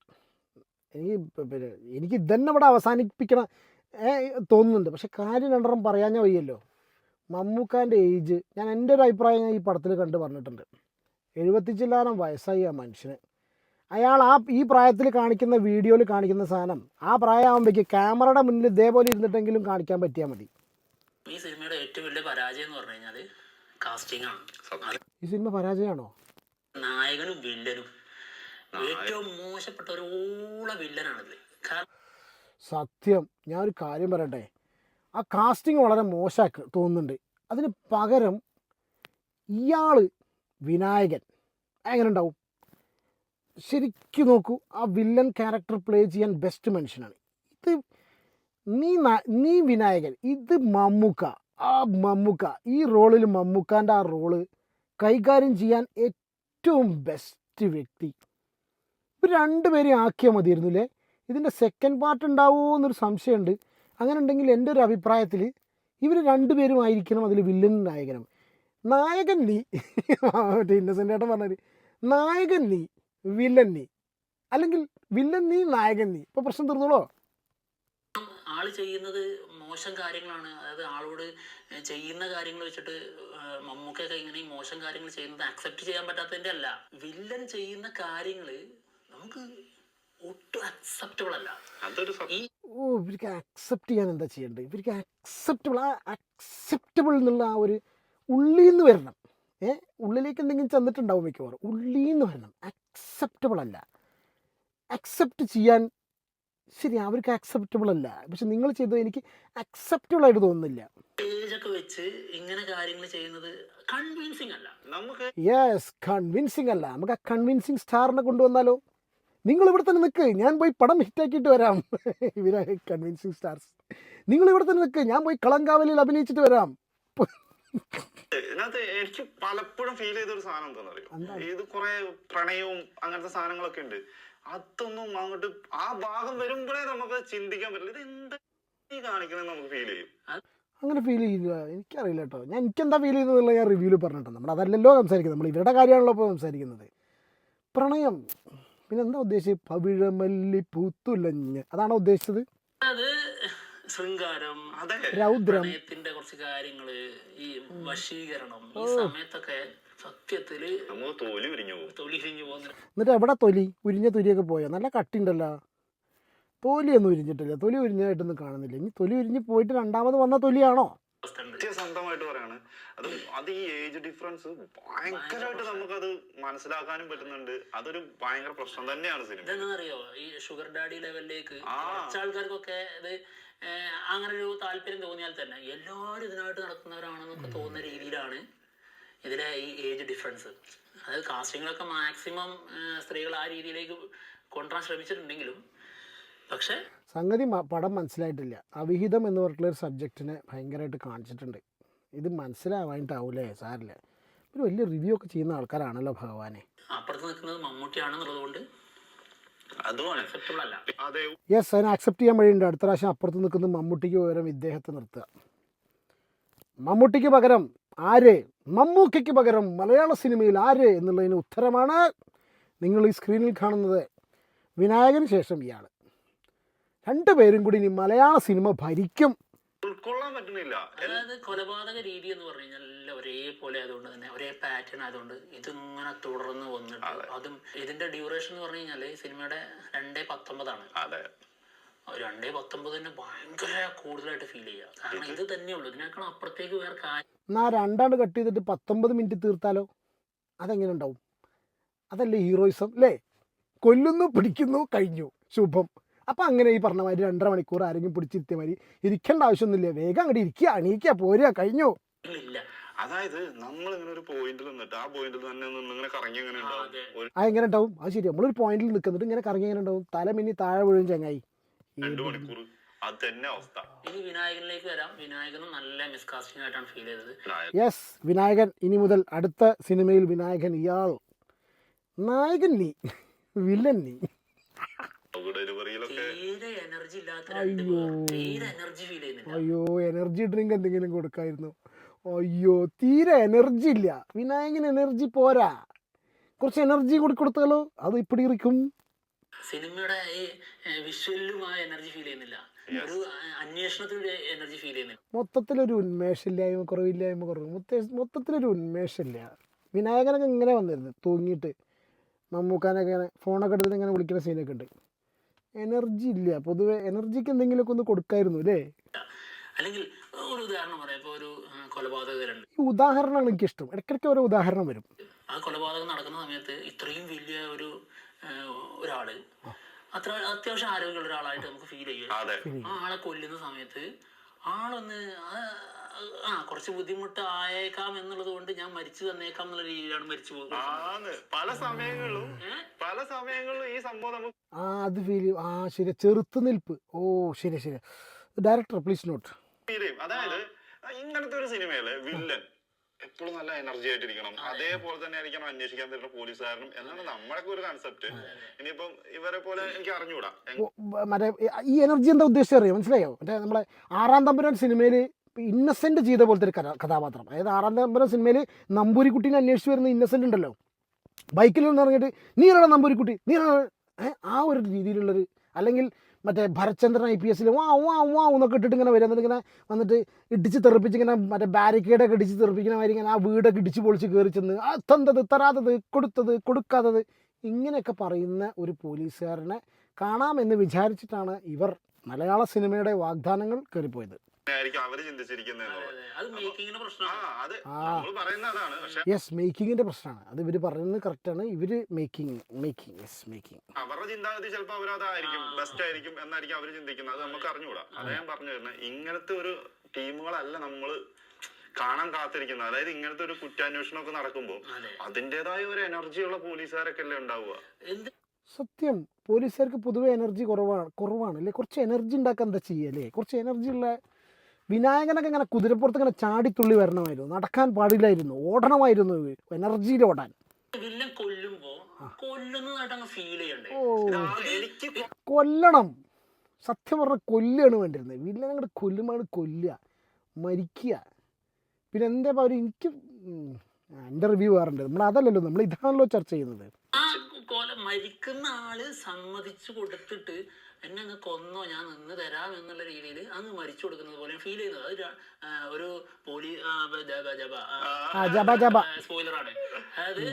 എനിക്ക് പിന്നെ എനിക്ക് ഇതന്നെ ഇവിടെ അവസാനിപ്പിക്കണം തോന്നുന്നുണ്ട്. പക്ഷെ കാര്യം രണ്ടെണ്ണം പറയാഞ്ഞ വയ്യല്ലോ. മമ്മൂക്കാന്റെ ഏജ് ഞാൻ എന്റെ ഒരു അഭിപ്രായം ഞാൻ ഈ പടത്തിൽ കണ്ടു പറഞ്ഞിട്ടുണ്ട്. എഴുപത്തി ചില്ലാനം വയസ്സായി ആ മനുഷ്യന്. അയാൾ ആ ഈ പ്രായത്തിൽ കാണിക്കുന്ന വീഡിയോയിൽ കാണിക്കുന്ന സാധനം. ആ പ്രായമാകുമ്പോഴേക്ക് ക്യാമറയുടെ മുന്നിൽ ഇതേപോലെ ഇരുന്നിട്ടെങ്കിലും കാണിക്കാൻ പറ്റിയാൽ മതി. ഈ സിനിമയുടെ ഏറ്റവും വലിയ പരാജയം എന്ന് പറഞ്ഞു കഴിഞ്ഞാൽ കാസ്റ്റിംഗ് ആണ്. ഈ സിനിമ പരാജയമാണോ? നായകനും വില്ലനും. ഏറ്റവും മോശപ്പെട്ട ഒരു ഊള വില്ലനാണിത് സത്യം. ഞാൻ ഒരു കാര്യം പറയട്ടെ. ആ കാസ്റ്റിംഗ് വളരെ മോശമാക്കി തോന്നുന്നുണ്ട്. അതിന് പകരം ഇയാൾ വിനായകൻ. എങ്ങനെ ഉണ്ടാവും? ശരിക്കും നോക്കൂ ആ വില്ലൻ ക്യാരക്ടർ പ്ലേ ചെയ്യാൻ ബെസ്റ്റ് മനുഷ്യനാണ്. ഇത് നീ നീ വിനായകൻ ഇത് മമ്മൂക്ക ആ മമ്മൂക്ക ഈ റോളിൽ മമ്മൂക്കാന്റെ ആ റോൾ കൈകാര്യം ചെയ്യാൻ ഏറ്റവും ബെസ്റ്റ് വ്യക്തി. ഇവർ രണ്ടുപേരെയും ആക്കിയാൽ മതിയായിരുന്നു അല്ലേ ഇതിന്റെ സെക്കൻഡ് പാർട്ട് ഉണ്ടാവുമോ എന്നൊരു സംശയമുണ്ട്. അങ്ങനെ ഉണ്ടെങ്കിൽ എന്റെ ഒരു അഭിപ്രായത്തിൽ ഇവർ രണ്ടുപേരും ആയിരിക്കണം അതിൽ വില്ലൻ നായകനും. നായകൻ നീ ഇന്നസെന്റ് ഏട്ടൻ പറഞ്ഞത് നായകൻ നീ വില്ലൻ നീ അല്ലെങ്കിൽ വില്ലൻ നീ നായകൻ നീ ഇപ്പൊ പ്രശ്നം തീർന്നോളോ. ആൾ ചെയ്യുന്നത് മോശം കാര്യങ്ങളാണ്. അതായത് ആളോട് ചെയ്യുന്ന കാര്യങ്ങൾ വെച്ചിട്ട് മമ്മൂക്കൊക്കെ ഇങ്ങനെ മോശം കാര്യങ്ങൾ ചെയ്യുന്നത് അക്സെപ്റ്റ് ചെയ്യാൻ പറ്റാത്തതിന്റെ അല്ല. വില്ലൻ ചെയ്യുന്ന കാര്യങ്ങൾ നമുക്ക് ഒട്ടും അക്സെപ്റ്റബിൾ അല്ല. അതൊരു ഓ ഇവർക്ക് അക്സെപ്റ്റ് ചെയ്യാൻ എന്താ ചെയ്യേണ്ടത്? ഇവർക്ക് അക്സെപ്റ്റബിൾ ആ അക്സെപ്റ്റബിൾ എന്നുള്ള ആ ഒരു ഉള്ളിൽ നിന്ന് വരണം. ഏഹ് ഉള്ളിലേക്ക് എന്തെങ്കിലും ചെന്നിട്ടുണ്ടാവും മിക്കവാറും. ഉള്ളിൽ നിന്ന് വരണം. അക്സെപ്റ്റബിൾ അല്ല. അക്സെപ്റ്റ് ചെയ്യാൻ ശരി അവർക്ക് അക്സെപ്റ്റബിൾ അല്ല. പക്ഷെ നിങ്ങൾ ചെയ്തത് എനിക്ക് അക്സെപ്റ്റബിൾ ആയിട്ട് തോന്നുന്നില്ല. വെച്ച് ഇങ്ങനെ കാര്യങ്ങൾ ചെയ്യുന്നത് കൺവിൻസിങ് അല്ല. നമുക്ക് യെസ് കൺവിൻസിങ് അല്ല. നമുക്ക് ആ കൺവിൻസിങ് സ്റ്റാറിനെ കൊണ്ടുവന്നാലോ? നിങ്ങൾ ഇവിടെ തന്നെ നിൽക്ക് ഞാൻ പോയി പടം ഹിറ്റാക്കിയിട്ട് വരാം. ഇവരാണ് കൺവിൻസിങ് സ്റ്റാർസ് നിങ്ങൾ ഇവിടെ തന്നെ നിൽക്ക് ഞാൻ പോയി കളങ്കാവലിൽ അഭിനയിച്ചിട്ട് വരാം. ഇതിനകത്ത് എനിക്ക് പലപ്പോഴും ഫീൽ ചെയ്ത ഒരു സാധനം എന്താണെന്നറിയോ? ഇത് കുറെ പ്രണയവും അങ്ങനത്തെ സാധനങ്ങളൊക്കെ ഉണ്ട്. അതൊന്നും അങ്ങോട്ട് ആ ഭാഗം വരുമ്പോഴേ നമുക്ക് ചിന്തിക്കാൻ പറ്റില്ല. ഇത് എന്താ ഈ കാണിക്കണെന്ന് നമുക്ക് ഫീൽ ചെയ്യും. അങ്ങനെ ഫീൽ ചെയ്യുന്നു എനിക്കറിയില്ല കേട്ടോ. ഞാൻ എനിക്കെന്താ ഫീൽ ചെയ്യുന്നതെന്നുള്ള ഞാൻ റിവ്യൂവിൽ പറഞ്ഞിട്ടുണ്ട്. നമ്മൾ അതല്ലല്ലോ സംസാരിക്കുന്നത്. നമ്മൾ ഇവരുടെ കാര്യമാണല്ലോ ഇപ്പോൾ സംസാരിക്കുന്നത്. പ്രണയം. പിന്നെ എന്താ ഉദ്ദേശിച്ചത്? പവിഴമല്ലി പൂത്തുലഞ്ഞ്. അതാണോ ഉദ്ദേശിച്ചത്? അത് ശൃംഗാരം അതൊക്കെ പ്രണയത്തിന്റെ കുറച്ച് കാര്യങ്ങൾ ഈ വശീകരണം ഈ സമയത്തൊക്കെ സത്യത്തിൽ തൊലി തോലി ഉരിഞ്ഞു പോകുന്ന എന്നിട്ട് എവിടെ തൊലി? ഉരിഞ്ഞ തൊലിയൊക്കെ പോയോ? നല്ല കട്ടിണ്ടല്ലോ. തൊലിയൊന്നും ഉരിഞ്ഞിട്ടില്ല. തൊലി ഉരിഞ്ഞതായിട്ടൊന്നും കാണുന്നില്ല. ഇനി തൊലി ഉരിഞ്ഞ് പോയിട്ട് രണ്ടാമത് വന്ന തൊലിയാണോ? സത്യസന്ധമായിട്ട് പറയാണ്. അത് അത് ഈ ഏജ് ഡിഫറൻസ് ഭയങ്കരമായിട്ട് നമുക്കത് മനസ്സിലാക്കാനും പറ്റുന്നുണ്ട്. അതൊരു ഭയങ്കര പ്രശ്നം തന്നെയാണ് സിനിമ. അറിയോ ഈ ഷുഗർ ഡാഡി ലെവലിലേക്ക്. ആൾക്കാർക്കൊക്കെ ഇത് അങ്ങനെ ഒരു താല്പര്യം തോന്നിയാൽ തന്നെ എല്ലാവരും ഇതിനായിട്ട് നടക്കുന്നവരാണെന്നൊക്കെ തോന്നുന്ന രീതിയിലാണ് ഇതിലെ ഈ ഏജ് ഡിഫറൻസ് അതായത് കാസ്റ്റിങ്ങിലൊക്കെ മാക്സിമം സ്ത്രീകൾ ആ രീതിയിലേക്ക് കൊണ്ടുവരാൻ ശ്രമിച്ചിട്ടുണ്ടെങ്കിലും പക്ഷേ സംഗതി പടം മനസ്സിലായിട്ടില്ല. അവിഹിതം എന്ന് പറഞ്ഞിട്ടുള്ള ഒരു സബ്ജക്റ്റിനെ ഭയങ്കരമായിട്ട് കാണിച്ചിട്ടുണ്ട്. ഇത് മനസ്സിലാവാനിട്ടാവൂലേ സാറില്ല ഒരു വലിയ റിവ്യൂ ഒക്കെ ചെയ്യുന്ന ആൾക്കാരാണല്ലോ ഭഗവാനെ. അപ്പുറത്ത് നിൽക്കുന്നത് മമ്മൂട്ടിയാണെന്നുള്ളത് കൊണ്ട് അതുമാണ് അക്സെപ്റ്റബിൾ അല്ല അതെ യെസ് അതിനെ അക്സെപ്റ്റ് ചെയ്യാൻ വഴിയുണ്ട്. അടുത്ത പ്രാവശ്യം അപ്പുറത്ത് നിൽക്കുന്ന മമ്മൂട്ടിക്ക് പകരം ഇദ്ദേഹത്തെ നിർത്തുക. മമ്മൂട്ടിക്ക് പകരം ആര്? മമ്മൂക്കയ്ക്ക് പകരം മലയാള സിനിമയിൽ ആര് എന്നുള്ളതിന് ഉത്തരമാണ് നിങ്ങൾ ഈ സ്ക്രീനിൽ കാണുന്നത്. വിനായകന് ശേഷം ഇയാൾ രണ്ടുപേരും കൂടി ഇനി മലയാള സിനിമ ഭരിക്കും. ഉൾക്കൊള്ളാൻ പറ്റുന്നില്ല. അതായത് കൊലപാതക രീതി എന്ന് പറഞ്ഞു കഴിഞ്ഞാൽ എല്ലാം ഒരേപോലെ ആയതുകൊണ്ട് തന്നെ ഒരേ പാറ്റേൺ ആയതുകൊണ്ട് ഇതിങ്ങനെ തുടർന്ന് വന്നിട്ട് അതും. ഇതിന്റെ ഡ്യൂറേഷൻ എന്ന് പറഞ്ഞു കഴിഞ്ഞാൽ സിനിമയുടെ രണ്ടേ പത്തൊമ്പതാണ്. അതെ. രണ്ടേ പത്തൊമ്പത് തന്നെ ഭയങ്കര കൂടുതലായിട്ട് ഫീൽ ചെയ്യുക. കാരണം ഇത് തന്നെയുള്ളൂ ഇതിനേക്കാൾ അപ്പുറത്തേക്ക് വേറെ കാര്യം എന്നാൽ ആ രണ്ടാണ്ട് കട്ട് ചെയ്തിട്ട് പത്തൊമ്പത് മിനിറ്റ് തീർത്താലോ? അതെങ്ങനെ ഉണ്ടാവും? അതല്ലേ ഹീറോയിസം അല്ലേ കൊല്ലുന്നു പിടിക്കുന്നു കഴിഞ്ഞു. ശുഭം. അപ്പം അങ്ങനെ ഈ പറഞ്ഞ മാതിരി രണ്ടര മണിക്കൂർ ആരെങ്കിലും പിടിച്ചിരുത്തിയ മാതിരി ഇരിക്കേണ്ട ആവശ്യമൊന്നുമില്ല. വേഗം അങ്ങോട്ട് ഇരിക്കുക അണീക്കുക പോരുക കഴിഞ്ഞു. ഇല്ല. അതായത് നമ്മൾ ഇങ്ങനെ ഒരു പോയിന്റിൽ നിന്നിട്ട് ആ പോയിന്റിൽ തന്നെ നിന്ന് ഇങ്ങനെ കറങ്ങി എങ്ങനെ ഉണ്ടാവും. അതെ. ആ എങ്ങനെ ഉണ്ടാവും? അത് ശരി നമ്മളൊരു പോയിന്റിൽ നിൽക്കുന്നിട്ട് ഇങ്ങനെ കറങ്ങി എങ്ങനെ ഉണ്ടാവും? തല മിന്നി താഴെ വീഴും ചങ്ങായി. രണ്ടു മണിക്കൂർ. അത് തന്നെ അവസ്ഥ. ഇനി വിനായകനിലേക്ക് വരാം. വിനായകനും നല്ല മിസ്കാസ്റ്റിംഗ് ആയിട്ടാണ് ഫീൽ ചെയ്തത്. യെസ് വിനായകൻ ഇനി മുതൽ അടുത്ത സിനിമയിൽ വിനായകൻ ഇയാൾ. നായകൻ നീ. വില്ലൻ നീ. അയ്യോ. എനർജി ഡ്രിങ്ക് എന്തെങ്കിലും കൊടുക്കായിരുന്നു. അയ്യോ തീരെ എനർജി ഇല്ല. വിനായകന് എനർജി പോരാ. കുറച്ച് എനർജി കൂടി കൊടുത്താലോ? അത് ഇപ്പിടി ഇരിക്കും. സിനിമയുടെ ഈ വിഷ്വലിലും ആ എനർജി ഫീൽ ചെയ്യുന്നില്ല. ഒരു അന്വേഷണത്തിലൊരു എനർജി ഫീൽ ചെയ്യുന്നില്ല. മൊത്തത്തിലൊരു ഉന്മേഷമില്ലായ്മ കുറവില്ലായ്മ കുറവ്. മൊത്ത മൊത്തത്തിലൊരു ഉന്മേഷമില്ല. വിനായകനൊക്കെ ഇങ്ങനെ വന്നിരുന്നു. തൂങ്ങിയിട്ട്. മമ്മൂക്കാനൊക്കെ ഇങ്ങനെ ഫോണൊക്കെ എടുത്തിട്ട് ഇങ്ങനെ വിളിക്കുന്ന സീനൊക്കെ ഉണ്ട്. എനർജി ഇല്ല. പൊതുവെ എനർജിക്ക് എന്തെങ്കിലുമൊക്കെ ഒന്ന് കൊടുക്കായിരുന്നു അല്ലേ? അല്ലെങ്കിൽ ഒരു ഉദാഹരണം പറയാം. ഇപ്പോൾ ഒരു കൊലപാതകരുണ്ട്. ഈ ഉദാഹരണമാണ് എനിക്കിഷ്ടം. ഇടയ്ക്കിടയ്ക്ക് ഓരോ ഉദാഹരണം വരും. ആ കൊലപാതകം നടക്കുന്ന സമയത്ത് ഇത്രയും വലിയ ഒരു ഒരാൾ അത്ര അത്യാവശ്യം ആരോഗ്യമുള്ള ഒരാളായിട്ട് നമുക്ക് ഫീൽ ചെയ്യും. അതെ. ആ ആളെ കൊല്ലുന്ന സമയത്ത് ആളൊന്ന് ആ- ആ കുറച്ച് ബുദ്ധിമുട്ട് ആയേക്കാം എന്നുള്ളത് കൊണ്ട് ഞാൻ മരിച്ചു തന്നേക്കാം എന്നുള്ള രീതിയിലാണ് മരിച്ചു പോകുന്നത് ആന്ന്. പല സമയങ്ങളിലും പല സമയങ്ങളിലും ഈ സംഭവം നമുക്ക് ആ അത് ഫീൽ ചെയ്യും. ആ ശരി ചെറുത്ത് നിൽപ്പ്. ഓ ശരി ശരി ഡയറക്ടർ പ്ലീസ് നോട്ട് അതായത് ഇങ്ങനത്തെ ഒരു സിനിമയിലെ വില്ലൻ എപ്പോഴും നല്ല എനർജി ആയിട്ടിരിക്കണം. അതേപോലെ തന്നെ ആയിരിക്കണം അന്വേഷിക്കാൻ തരുന്ന പോലീസുകാരനും. എന്നാണ് നമ്മളൊക്കെ ഒരു കൺസെപ്റ്റ് ഇനിയിപ്പം ഇവരെ പോലെ എനിക്ക് അറിഞ്ഞൂടാ. ബ- മറ്റേ ഈ എനർജി എന്താ ഉദ്ദേശിച്ചത് അറിയാം? മനസ്സിലായോ? മറ്റേ നമ്മളെ ആറാം തമ്പുരാൻ സിനിമയിൽ ഇന്നസെന്റ് ചെയ്ത പോലത്തെ ഒരു കഥാ കഥാപാത്രം. അതായത് ആറാം തമ്പുരാൻ സിനിമയിൽ നമ്പൂരിക്കുട്ടീനെ അന്വേഷിച്ച് വരുന്ന ഇന്നസെന്റ് ഉണ്ടല്ലോ. ബൈക്കിൽ നിന്ന് ഇറങ്ങിയിട്ട് നീ ഇറങ്ങണം നമ്പൂരിക്കുട്ടി? നീ ഇറങ്ങണം ആ ഒരു രീതിയിലുള്ളൊരു അല്ലെങ്കിൽ മറ്റേ ഭരചന്ദ്രൻ ഐ പി എസിൽ വാ വാ വാ എന്നൊക്കെ ഇട്ടിട്ട് ഇങ്ങനെ വരും. ഇങ്ങനെ വന്നിട്ട് ഇടിച്ച് തെറിപ്പിച്ച് ഇങ്ങനെ മറ്റേ ബാരിക്കേഡൊക്കെ ഇടിച്ച് തെറിപ്പിക്കുന്ന മാതിരി ഇങ്ങനെ ആ വീടൊക്കെ ഇടിച്ച് പൊളിച്ച് കയറി ചെന്ന് ആ തന്നത് തരാത്തത്? കൊടുത്തത്? കൊടുക്കാത്തത്? ഇങ്ങനെയൊക്കെ പറയുന്ന ഒരു പോലീസുകാരനെ കാണാമെന്ന് വിചാരിച്ചിട്ടാണ് ഇവർ മലയാള സിനിമയുടെ വാഗ്ദാനങ്ങൾ കയറിപ്പോയത്. ആയിരിക്കും അവർ ചിന്തിച്ചിരിക്കുന്നത്. എന്നുള്ളത് അത്. മേക്കിങ്ങിന്റെ ആ പ്രശ്നമാണ്. അത് ഇവർ നമ്മൾ കറക്റ്റ് അതാണ് പക്ഷെ യെസ് മേക്കിംഗ് പറയുന്നത് മേക്കിങ് യെസ് മേക്കിംഗ് അവരുടെ ചിന്താഗതി ചിലപ്പോൾ അവരതായിരിക്കും ബെസ്റ്റ് ആയിരിക്കും എന്നായിരിക്കും അവർ ചിന്തിക്കുന്നത്. അത് നമുക്ക് അറിഞ്ഞുകൂടാ. അതാ ഞാൻ പറഞ്ഞു വരുന്നത് ഇങ്ങനത്തെ ഒരു ടീമുകളല്ല നമ്മൾ കാണാൻ കാത്തിരിക്കുന്നത്. അതായത് ഇങ്ങനത്തെ ഒരു കുറ്റാന്വേഷണം ഒക്കെ നടക്കുമ്പോൾ അതെ. അതിന്റെതായ ഒരു എനർജിയുള്ള പോലീസുകാരൊക്കെ അല്ലേ ഉണ്ടാവുക? എന്ത്? സത്യം. പോലീസുകാർക്ക് പൊതുവെ എനർജി കുറവാണ് കുറവാണ്. അല്ലേ? കുറച്ച് എനർജി ഉണ്ടാക്കാൻ എന്താ ചെയ്യല്ലേ അല്ലേ കുറച്ച് എനർജി ഉള്ള വിനായകനൊക്കെ ഇങ്ങനെ കുതിരപ്പുറത്ത് ഇങ്ങനെ ചാടിത്തുള്ളി വരണമായിരുന്നു. നടക്കാൻ പാടില്ലായിരുന്നു. ഓടണമായിരുന്നു എനർജിയിൽ ഓടാൻ. വില്ലൻ കൊല്ലണം. സത്യം പറഞ്ഞ കൊല്ലാണ് വേണ്ടിയിരുന്നത് വില്ലനെ അങ്ങോട്ട് കൊല്ലുമ്പോൾ കൊല്ലുക. മരിക്കുക. പിന്നെ എന്താ അവർ എനിക്ക് എന്റെ എന്റെ റിവ്യൂ വേറുണ്ട് നമ്മൾ അതല്ലല്ലോ നമ്മൾ ഇതാണല്ലോ ചർച്ച ചെയ്യുന്നത്. മരിക്കുന്ന ആൾ സമ്മതിച്ചു കൊടുത്തിട്ട് എന്നെ അങ്ങ് കൊന്നോ ഞാൻ നിന്ന് തരാം എന്നുള്ള രീതിയിൽ അങ്ങ് മരിച്ചു കൊടുക്കുന്നത് പോലെ ഫീൽ ചെയ്യുന്നത്. അത് ഒരു പോലി ജബ ജബ സ്പോയിലറാണ് അതായത്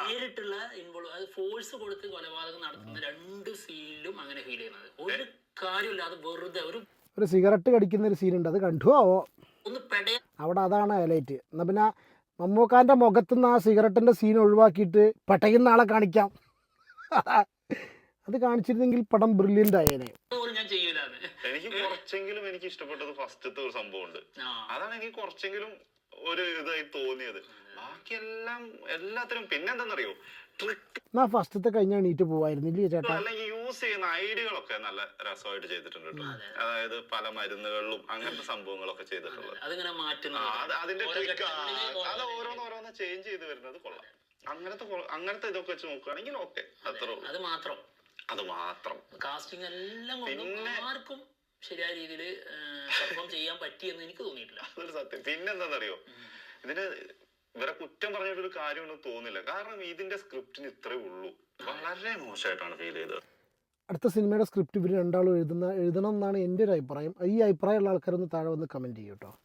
നേരിട്ടുള്ള ഇൻവോൾവ് അത് ഫോഴ്സ് കൊടുത്ത് കൊലപാതകം നടത്തുന്ന രണ്ട് സീനിലും അങ്ങനെ ഫീൽ ചെയ്യുന്നത്. ഒരു കാര്യമില്ല അത് വെറുതെ ഒരു ഒരു സിഗരറ്റ് കടിക്കുന്ന ഒരു സീനുണ്ട് അത് കണ്ടു ആവോ? അവിടെ അതാണ് ഹൈലൈറ്റ് എന്നാ പിന്നെ മമ്മൂക്കാന്റെ മുഖത്തുനിന്ന് ആ സിഗരറ്റിന്റെ സീൻ ഒഴിവാക്കിയിട്ട് പട്ടയുന്ന ആളെ കാണിക്കാം. അത് കാണിച്ചിരുന്നെങ്കിൽ പടം ബ്രില്യന്റ് ആയേനെ. പോലും ഞാൻ ചെയ്യൂലാന്ന്. എനിക്ക് കുറച്ചെങ്കിലും എനിക്ക് ഇഷ്ടപ്പെട്ടത് ഫസ്റ്റത്തെ ഒരു സംഭവം ഉണ്ട് അതാണ് എനിക്ക് കുറച്ചെങ്കിലും ഒരു ഇതായി തോന്നിയത്. ബാക്കിയെല്ലാം എല്ലാത്തിനും പിന്നെന്താണെന്നറിയോ ട്രിക്ക് എന്നാൽ ഫസ്റ്റത്തെ കഴിഞ്ഞാൽ എണീറ്റ് പോവായിരുന്നില്ലേ ചേട്ടാ? അല്ലെങ്കിൽ യൂസ് ചെയ്യുന്ന ഐഡിയകളൊക്കെ നല്ല രസമായിട്ട് ചെയ്തിട്ടുണ്ട് കേട്ടോ. അതായത് പല മരുന്നുകളിലും അങ്ങനത്തെ സംഭവങ്ങളൊക്കെ ചെയ്തിട്ടുള്ളത്. അതിങ്ങനെ ആ, മാറ്റുന്നത് അത് അതിന്റെ ട്രിക്ക് ആ, അത് ഓരോന്ന് ഓരോന്ന് ചേഞ്ച് ചെയ്ത് വരുന്നത് കൊള്ളാം. അങ്ങനത്തെ കൊ- അങ്ങനത്തെ ഇതൊക്കെ വെച്ച് നോക്കുകയാണെങ്കിൽ ഓക്കെ അത്രേ ഉള്ളൂ. അത് മാത്രം. അത് മാത്രം. കാസ്റ്റിംഗ് എല്ലാം കൊണ്ടും പിന്നെ- ആർക്കും ശരിയായ രീതിയിൽ പെർഫോം ചെയ്യാൻ പറ്റിയെന്ന് എനിക്ക് തോന്നിയിട്ടില്ല. അതൊരു സത്യം. പിന്നെ എന്താണെന്നറിയോ ഇതിന് ഇവരെ കുറ്റം പറഞ്ഞിട്ടൊരു കാര്യമൊന്നും തോന്നില്ല. കാരണം ഇതിന്റെ സ്ക്രിപ്റ്റിന് ഇത്രേ ഉള്ളൂ. വളരെ മോശമായിട്ടാണ് ഫീൽ ചെയ്തത്. അടുത്ത സിനിമയുടെ സ്ക്രിപ്റ്റ് ഇവർ രണ്ടാളും എഴുതുന്ന എഴുതണം എന്നാണ് എന്റെ ഒരു അഭിപ്രായം. ഈ അഭിപ്രായമുള്ള ആൾക്കാരൊന്ന് താഴെ വന്ന് കമന്റ് ചെയ്യും കേട്ടോ.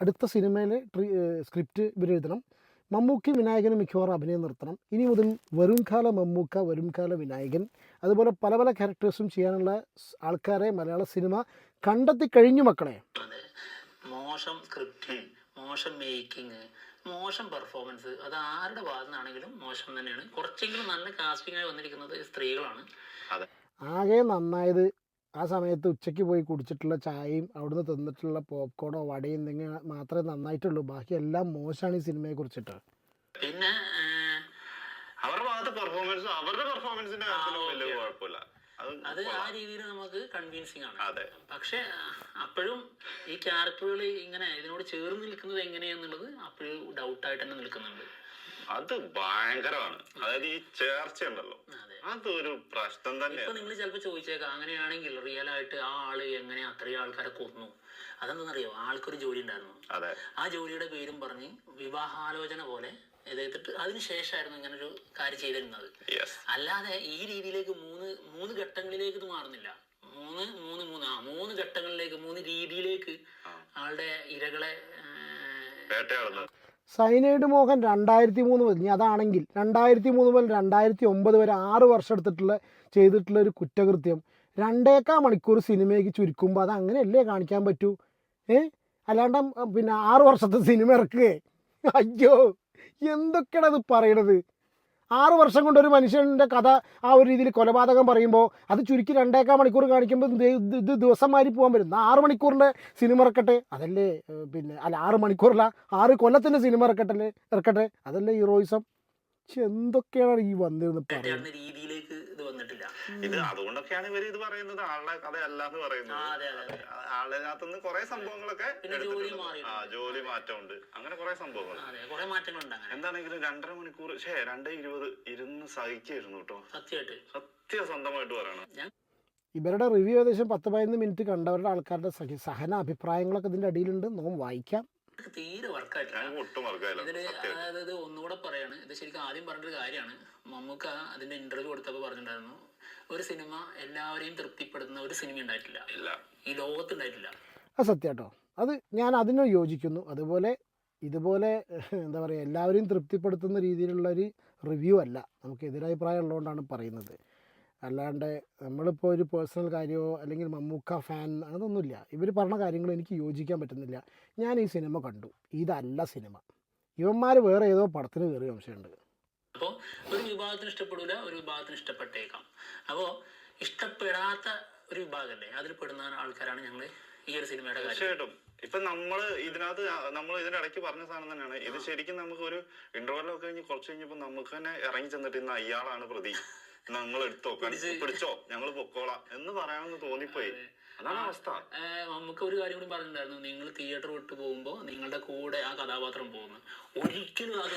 അടുത്ത സിനിമയിലെ ട്രീ സ്ക്രിപ്റ്റ് ഇവർ എഴുതണം. മമ്മൂക്കി വിനായകനും മിക്കവാറും അഭിനയം നിർത്തണം. ഇനി മുതൽ വരും കാല മമ്മൂക്ക വരും കാല വിനായകൻ അതുപോലെ പല പല ക്യാരക്ടേഴ്സും ചെയ്യാനുള്ള ആൾക്കാരെ മലയാള സിനിമ കണ്ടെത്തി കഴിഞ്ഞു മക്കളെ. മോശം സ്ക്രിപ്റ്റ് മോശം മേക്കിംഗ് മോശം പെർഫോമൻസ് അത് ആരുടെ ഭാഗത്തുനിന്നാണെങ്കിലും മോശം തന്നെയാണ്. കുറച്ചെങ്കിലും നല്ല കാസ്റ്റിംഗ് ആയി വന്നിരിക്കുന്നത് സ്ത്രീകളാണ്. അതെ. ആകെ നന്നായത് ആ സമയത്ത് ഉച്ചയ്ക്ക് പോയി കുടിച്ചിട്ടുള്ള ചായയും അവിടുന്ന് തിന്നിട്ടുള്ള പോപ്കോണോ വടയും എന്തെങ്കിലും മാത്രമേ നന്നായിട്ടുള്ളൂ. ബാക്കി എല്ലാം മോശമാണ് ഈ സിനിമയെ കുറിച്ചിട്ട്. പിന്നെ അവരുടെ ഭാഗത്ത് പെർഫോമൻസ് അവരുടെ പെർഫോമൻസിന്റെ കാര്യത്തിലും ആ, വലിയ okay. കുഴപ്പമില്ല അത് ആ. രീതിയിൽ നമുക്ക് കൺവിൻസിങ് ആണ്. പക്ഷെ അപ്പോഴും ഈ ക്യാരക്ടറുകൾ ഇങ്ങനെ ഇതിനോട് ചേർന്ന് നിൽക്കുന്നത് എങ്ങനെയാന്നുള്ളത് അപ്പോഴും ഡൗട്ടായിട്ട് തന്നെ നിൽക്കുന്നുണ്ട്. അത് ഭയങ്കരമാണ്. അതായത് ഈ ചേർച്ച ഉണ്ടല്ലോ അതെ. അതൊരു പ്രശ്നം ഇപ്പൊ തന്നെയാണ് നിങ്ങൾ ചിലപ്പോൾ ചോദിച്ചേക്കാം അങ്ങനെയാണെങ്കിൽ റിയൽ ആയിട്ട് ആ ആൾ എങ്ങനെ അത്രയും ആൾക്കാരെ കൊന്നു? അതെന്താണെന്നറിയോ? ആൾക്കൊരു ജോലി ഉണ്ടായിരുന്നു. ആ ജോലിയുടെ പേരും പറഞ്ഞ് വിവാഹാലോചന പോലെ എതിർത്തിട്ട് അതിനുശേഷമായിരുന്നു ഇങ്ങനെ ഒരു കാര്യം ചെയ്തിരുന്നത് യെസ് അല്ലാതെ ഈ രീതിയിലേക്ക് മൂന്ന് മൂന്ന് ഘട്ടങ്ങളിലേക്ക് ഇത് മാറുന്നില്ല. മൂന്ന് മൂന്ന് മൂന്ന്. ആ മൂന്ന് ഘട്ടങ്ങളിലേക്ക് മൂന്ന് രീതിയിലേക്ക് ആളുടെ ഇരകളെ സൈനൈഡ് മോഹൻ രണ്ടായിരത്തി മൂന്ന് മുതൽ ഇനി അതാണെങ്കിൽ രണ്ടായിരത്തി മൂന്ന് മുതൽ രണ്ടായിരത്തി ഒമ്പത് വരെ ആറ് വർഷം എടുത്തിട്ടുള്ള ചെയ്തിട്ടുള്ള ഒരു കുറ്റകൃത്യം. രണ്ടേക്കാ മണിക്കൂർ സിനിമയ്ക്ക് ചുരുക്കുമ്പോൾ അത് അങ്ങനെയല്ലേ കാണിക്കാൻ പറ്റൂ? ഏ? അല്ലാണ്ട് പിന്നെ ആറ് വർഷത്തെ സിനിമ ഇറക്കുകയെ. അയ്യോ! എന്തൊക്കെയാണ് അത് പറയണത്? ആറു വർഷം കൊണ്ട് ഒരു മനുഷ്യന്റെ കഥ ആ ഒരു രീതിയിൽ കൊലപാതകം പറയുമ്പോൾ അത് ചുരുക്കി രണ്ടേക്കാൾ മണിക്കൂർ കാണിക്കുമ്പോൾ ഇത് ദിവസം മാറി പോകാൻ പറ്റും. ആറ് മണിക്കൂറിന്റെ സിനിമ ഇറക്കട്ടെ അതല്ലേ പിന്നെ അല്ല ആറ് മണിക്കൂറല്ല ആറ് കൊല്ലത്തിന്റെ സിനിമ ഇറക്കട്ടല്ലേ ഇറക്കട്ടെ അതല്ലേ ഹീറോയിസം? എന്തൊക്കെയാണ് ഈ വന്നിരുന്ന് പറയുന്നത്? ഇത് അതുകൊണ്ടൊക്കെയാണ് ഇവർ ഇത് പറയുന്നത്. ആളുടെ കഥയല്ല എന്ന് പറയുന്നത് ആളുടെ നിന്ന് കുറെ സംഭവങ്ങളൊക്കെ. ആ ജോലി മാറ്റമുണ്ട്. അങ്ങനെ കുറെ സംഭവങ്ങൾ. അതെ കുറെ മാറ്റങ്ങളുണ്ട് അങ്ങനെ. എന്താണെങ്കിലും രണ്ടര മണിക്കൂർ ഷേ രണ്ടേ ഇരുപത് ഇരുന്ന് സഹിക്കായിരുന്നു കേട്ടോ. സത്യമായിട്ട്. സത്യസന്ധമായിട്ട് പറയണം. ഇവരുടെ റിവ്യൂ ഏകദേശം പത്ത് പതിനൊന്ന് മിനിറ്റ് കണ്ടവരുടെ ആൾക്കാരുടെ സഹന അഭിപ്രായങ്ങളൊക്കെ ഇതിന്റെ അടിയിലുണ്ട്. നോം വായിക്കാം. തീരെ വർക്കായിട്ടില്ല. ഇതിൽ അതായത് ഇത് ഒന്നുകൂടെ പറയാണ്. ഇത് ശരിക്കും ആദ്യം പറഞ്ഞൊരു കാര്യമാണ്. മമ്മൂക്ക അതിന്റെ ഇന്റർവ്യൂ കൊടുത്തപ്പോൾ പറഞ്ഞിട്ടുണ്ടായിരുന്നു. ഒരു സിനിമ എല്ലാവരെയും തൃപ്തിപ്പെടുത്തുന്ന ഒരു സിനിമ ഉണ്ടായിട്ടില്ല. ഇല്ല. ഈ ലോകത്തുണ്ടായിട്ടില്ല അത് സത്യാട്ടോ കേട്ടോ. അത് ഞാൻ അതിനോ യോജിക്കുന്നു. അതുപോലെ ഇതുപോലെ എന്താ പറയുക എല്ലാവരെയും തൃപ്തിപ്പെടുത്തുന്ന രീതിയിലുള്ള ഒരു റിവ്യൂ അല്ല നമുക്ക് എതിരഭിപ്രായം ഉള്ളതുകൊണ്ടാണ് പറയുന്നത്. അല്ലാണ്ട് നമ്മളിപ്പോൾ ഒരു പേഴ്സണൽ കാര്യമോ അല്ലെങ്കിൽ മമ്മൂക്ക ഫാൻ അതൊന്നുമില്ല. ഇവർ പറഞ്ഞ കാര്യങ്ങൾ എനിക്ക് യോജിക്കാൻ പറ്റുന്നില്ല. ഞാൻ ഈ സിനിമ കണ്ടു. ഇതല്ല സിനിമ. ഇവന്മാർ വേറെ ഏതോ പടത്തിന് കയറിയ അംശമുണ്ട് അപ്പോൾ ഒരു വിഭാഗത്തിന് ഇഷ്ടപ്പെടില്ല ഒരു വിഭാഗത്തിന് ഇഷ്ടപ്പെട്ടേക്കാം. അപ്പോൾ ഇഷ്ടപ്പെടാത്ത ഒരു വിഭാഗമല്ലേ അതിൽ പെടുന്ന ആൾക്കാരാണ് ഞങ്ങൾ ഈ ഒരു സിനിമയുടെ കാര്യം. തീർച്ചയായിട്ടും. ഇപ്പൊ നമ്മൾ ഇതിനകത്ത് നമ്മൾ ഇതിന്റെ ഇടയ്ക്ക് പറഞ്ഞ സാധനം തന്നെയാണ്. ഇത് ശരിക്കും നമുക്ക് ഒരു ഇന്റർവെല്ലൊക്കെ കഴിഞ്ഞ് കുറച്ച് കഴിഞ്ഞപ്പോ നമുക്ക് തന്നെ ഇറങ്ങി ചെന്നിട്ട് ഇന്ന് അയാളാണ് പ്രതി. നിങ്ങൾ എടുത്തോ പിടിച്ചോ? ഞങ്ങൾ പൊക്കോളാം. എന്ന് പറയാമെന്ന് തോന്നിപ്പോയി. അതാണ് അവസ്ഥ. നമുക്ക് ഒരു കാര്യം കൂടി പറഞ്ഞിട്ടുണ്ടായിരുന്നു. നിങ്ങൾ തിയേറ്റർ വിട്ട് പോകുമ്പോൾ നിങ്ങളുടെ കൂടെ ആ കഥാപാത്രം പോകുന്നു. ഒരിക്കലും അത്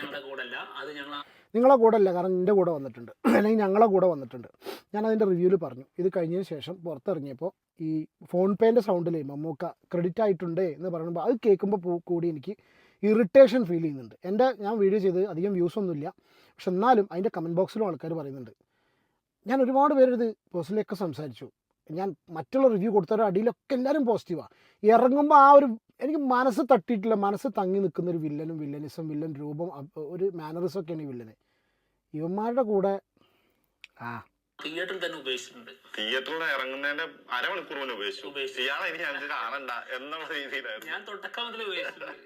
ഞങ്ങളുടെ കൂടെ അല്ല അത് ഞങ്ങൾ നിങ്ങളെ കൂടെ അല്ല കാരണം എന്റെ കൂടെ വന്നിട്ടുണ്ട്. അല്ലെങ്കിൽ ഞങ്ങളെ കൂടെ വന്നിട്ടുണ്ട്. ഞാൻ അതിന്റെ റിവ്യൂവിൽ പറഞ്ഞു. ഇത് കഴിഞ്ഞതിന് ശേഷം പുറത്തിറങ്ങിയപ്പോൾ ഈ ഫോൺ പേന്റെ സൗണ്ടിലേ മമ്മൂക്ക ക്രെഡിറ്റ് ആയിട്ടുണ്ട് എന്ന് പറയുമ്പോൾ അത് കേൾക്കുമ്പോൾ കൂടി എനിക്ക് ഇറിറ്റേഷൻ ഫീൽ ചെയ്യുന്നുണ്ട്. എന്റെ ഞാൻ വീഡിയോ ചെയ്ത് അധികം വ്യൂസ് ഒന്നുമില്ല. പക്ഷെ എന്നാലും അതിന്റെ കമന്റ് ബോക്സിലും ആൾക്കാർ പറയുന്നുണ്ട്. ഞാൻ ഒരുപാട് പേരത് പേഴ്സണലൊക്കെ സംസാരിച്ചു. ഞാൻ മറ്റുള്ള റിവ്യൂ കൊടുത്തവരുടെ അടിയിലൊക്കെ എല്ലാവരും പോസിറ്റീവാണ് ഇറങ്ങുമ്പോൾ ആ ഒരു എനിക്ക് മനസ്സ് തട്ടിയിട്ടില്ല. മനസ്സ് തങ്ങി നിൽക്കുന്ന ഒരു വില്ലനും വില്ലനിസം വില്ലൻ രൂപം ഒരു മാനറിസം ഒക്കെയാണ് ഈ വില്ലന് ഇവന്മാരുടെ കൂടെ ആ തിയേറ്ററിൽ തന്നെ ഉപയോഗിച്ചിട്ടുണ്ട്. തിയേറ്ററിൽ ഇറങ്ങുന്നതിന്റെ അരമണിക്കൂർ മുന്നേ ഉപയോഗിച്ചു. ഇയാളെ ഇനി ഞങ്ങൾക്ക് കാണണ്ട എന്നുള്ള രീതിയിലായിരുന്നു. ഞാൻ തുടക്കം മുതൽ ഉപയോഗിച്ചിട്ടുണ്ട്.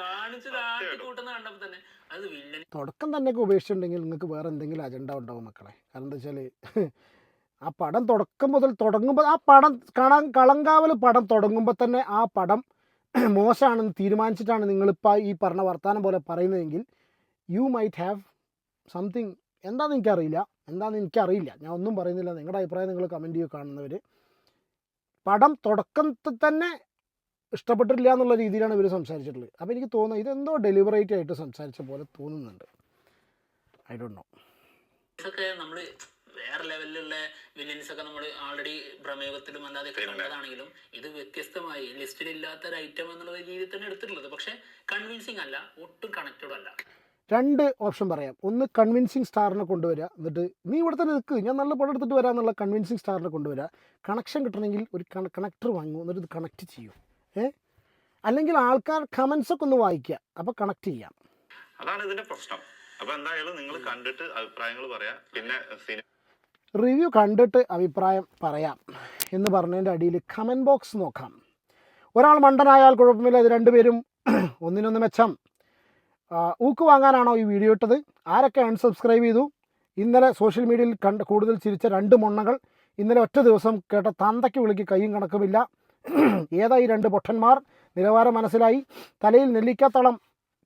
കാണിച്ചത് താട്ടി കൂട്ടുന്ന കണ്ടപ്പോ തന്നെ അത് വില്ലൻ തുടക്കം തന്നെയൊക്കെ ഉപേക്ഷിച്ചിട്ടുണ്ടെങ്കിൽ നിങ്ങൾക്ക് വേറെ എന്തെങ്കിലും അജണ്ട ഉണ്ടാവും മക്കളെ. കാരണം എന്താ വെച്ചാൽ ആ പടം തുടക്കം മുതൽ തുടങ്ങുമ്പോൾ ആ പടം കള കളങ്കാവൽ പടം തുടങ്ങുമ്പോൾ തന്നെ ആ പടം മോശമാണെന്ന് തീരുമാനിച്ചിട്ടാണ് നിങ്ങളിപ്പോൾ ഈ പറഞ്ഞ വർത്തമാനം പോലെ പറയുന്നതെങ്കിൽ യു മൈറ്റ് ഹാവ് സംതിങ് എന്താണെന്ന് എനിക്കറിയില്ല. എന്താണെന്ന് എനിക്കറിയില്ല. ഞാൻ ഒന്നും പറയുന്നില്ല. നിങ്ങളുടെ അഭിപ്രായം നിങ്ങൾ കമന്റ് ചെയ്യുക കാണുന്നവർ പടം തുടക്കത്തിൽ തന്നെ ഇഷ്ടപ്പെട്ടിട്ടില്ല എന്നുള്ള രീതിയിലാണ് ഇവർ സംസാരിച്ചിട്ടുള്ളത്. അപ്പോൾ എനിക്ക് തോന്നുന്നു ഇതെന്തോ ഡെലിവറേറ്റ് ആയിട്ട് സംസാരിച്ച പോലെ തോന്നുന്നുണ്ട്. ഐ ഡോണ്ട് നോ ഇതൊക്കെ നമ്മൾ വേറെ ലെവലിലുള്ള വില്ലൻസ് ഒക്കെ നമ്മൾ ആൾറെഡി പ്രമേഹത്തിലും അല്ലാതെ കണ്ടതാണെങ്കിലും ഇത് വ്യത്യസ്തമായി ലിസ്റ്റിൽ ഇല്ലാത്ത ഒരു ഐറ്റം എന്നുള്ള രീതിയിൽ തന്നെ എടുത്തിട്ടുള്ളത്. പക്ഷെ കൺവിൻസിങ് അല്ല ഒട്ടും കണക്റ്റഡ് അല്ല. രണ്ട് ഓപ്ഷൻ പറയാം. ഒന്ന് കൺവിൻസിങ് സ്റ്റാറിനെ കൊണ്ടുവരിക എന്നിട്ട് നീ ഇവിടെ തന്നെ നിൽക്ക് ഞാൻ നല്ല പടം എടുത്തിട്ട് വരാം എന്നുള്ള കൺവിൻസിങ് സ്റ്റാറിനെ കൊണ്ടുവരിക കണക്ഷൻ കിട്ടണമെങ്കിൽ ഒരു കണക്ടർ വാങ്ങും. എന്നിട്ട് ഇത് കണക്ട് ചെയ്യും. ഏ? അല്ലെങ്കിൽ ആൾക്കാർ കമൻസ് ഒക്കെ ഒന്ന് വായിക്കുക അപ്പോൾ കണക്ട് ചെയ്യാം. അതാണ് ഇതിന്റെ പ്രശ്നം. അപ്പോൾ എന്തായാലും നിങ്ങൾ കണ്ടിട്ട് അഭിപ്രായങ്ങൾ പറയാ. പിന്നെ സിനിമ റിവ്യൂ കണ്ടിട്ട് അഭിപ്രായം പറയാം. എന്ന് പറഞ്ഞതിന്റെ അടിയിൽ കമന്റ് ബോക്സ് നോക്കാം. ഒരാൾ മണ്ടനായാൽ കുഴപ്പമില്ല. ഇത് രണ്ടുപേരും ഒന്നിനൊന്ന് മെച്ചം. ഊക്ക് വാങ്ങാനാണോ ഈ വീഡിയോ ഇട്ടത്? ആരൊക്കെ അൺസബ്സ്ക്രൈബ് ചെയ്തു? ഇന്നലെ സോഷ്യൽ മീഡിയയിൽ കണ്ട് കൂടുതൽ ചിരിച്ച രണ്ട് മൊണ്ണകൾ ഇന്നലെ ഒറ്റ ദിവസം കേട്ട തന്തയ്ക്ക് വിളിക്ക് കൈയും കണക്കുമില്ല. ഏതായി രണ്ട് പൊട്ടന്മാർ? നിലവാരം മനസ്സിലായി. തലയിൽ നെല്ലിക്കത്തളം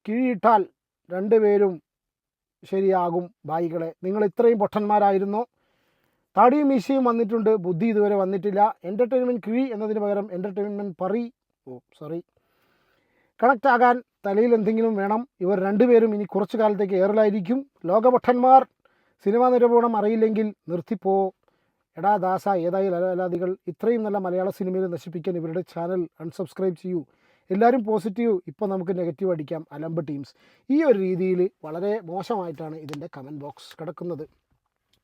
കിഴിയിട്ടാൽ രണ്ടുപേരും ശരിയാകും ബായികളെ. നിങ്ങൾ ഇത്രയും പൊട്ടന്മാരായിരുന്നു. താടിയും മീശയും വന്നിട്ടുണ്ട്. ബുദ്ധി ഇതുവരെ വന്നിട്ടില്ല. എന്റർടൈൻമെന്റ് കിഴി എന്നതിന് പകരം എന്റർടൈൻമെന്റ് പറി. ഓ സോറി കണക്റ്റ് ആകാൻ തലയിൽ എന്തെങ്കിലും വേണം. ഇവർ രണ്ടുപേരും ഇനി കുറച്ചു കാലത്തേക്ക് ഏറലായിരിക്കും. ലോകഭട്ടന്മാർ സിനിമാ നിരൂപണം അറിയില്ലെങ്കിൽ നിർത്തിപ്പോ. എടാ ദാസ ഏതായി ലലാദികൾ ഇത്രയും നല്ല മലയാള സിനിമയിൽ നശിപ്പിക്കാൻ ഇവരുടെ ചാനൽ അൺസബ്സ്ക്രൈബ് ചെയ്യൂ. എല്ലാവരും പോസിറ്റീവ് ഇപ്പോൾ നമുക്ക് നെഗറ്റീവ് അടിക്കാം. അലമ്പ് ടീംസ് ഈ ഒരു രീതിയിൽ വളരെ മോശമായിട്ടാണ് ഇതിന്റെ കമന്റ് ബോക്സ് കിടക്കുന്നത്.